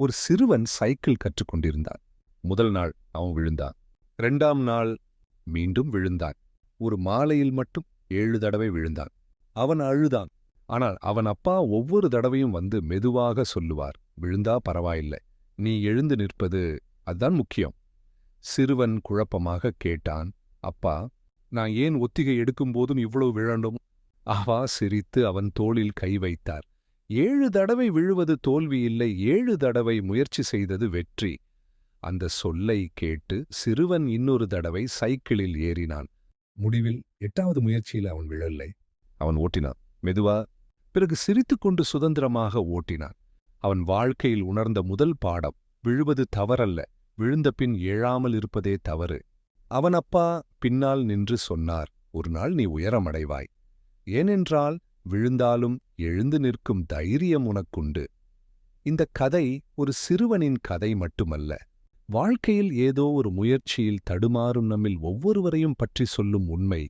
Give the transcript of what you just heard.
ஒரு சிறுவன் சைக்கிள் கற்றுக்கொண்டிருந்தான். முதல் நாள் அவன் விழுந்தான். இரண்டாம் நாள் மீண்டும் விழுந்தான். ஒரு மாலையில் மட்டும் ஏழு தடவை விழுந்தான். அவன் அழுதான். ஆனால் அவன் அப்பா ஒவ்வொரு தடவையும் வந்து மெதுவாக சொல்லுவார் விழுந்தா பரவாயில்லை. நீ எழுந்து நிற்பது அதான் முக்கியம். சிறுவன் குழப்பமாக கேட்டான் அப்பா நான் ஏன் ஒத்திகை எடுக்கும்போதும் இவ்வளவு விழண்டும் அவா சிரித்து அவன் தோளில் கை வைத்தார். ஏழு தடவை விழுவது தோல்வி இல்லை ஏழு தடவை முயற்சி செய்தது வெற்றி. அந்த சொல்லை கேட்டு சிறுவன் இன்னொரு தடவை சைக்கிளில் ஏறினான். முடிவில் எட்டாவது முயற்சியில் அவன் விழலை அவன் ஓட்டினான். மெதுவா பிறகு சிரித்துக்கொண்டு சுதந்திரமாக ஓட்டினான். அவன் வாழ்க்கையில் உணர்ந்த முதல் பாடம் விழுவது தவறல்ல விழுந்த பின் எழாமல் இருப்பதே தவறு. அவன் அப்பா பின்னால் நின்று சொன்னார் ஒரு நாள் நீ உயரமடைவாய். ஏனென்றால் விழுந்தாலும் எழுந்து நிற்கும் தைரியம் உனக்குண்டு. இந்த கதை ஒரு சிறுவனின் கதை மட்டுமல்ல. வாழ்க்கையில் ஏதோ ஒரு முயற்சியில் தடுமாறும் நம்மில் ஒவ்வொருவரையும் பற்றி சொல்லும் உண்மை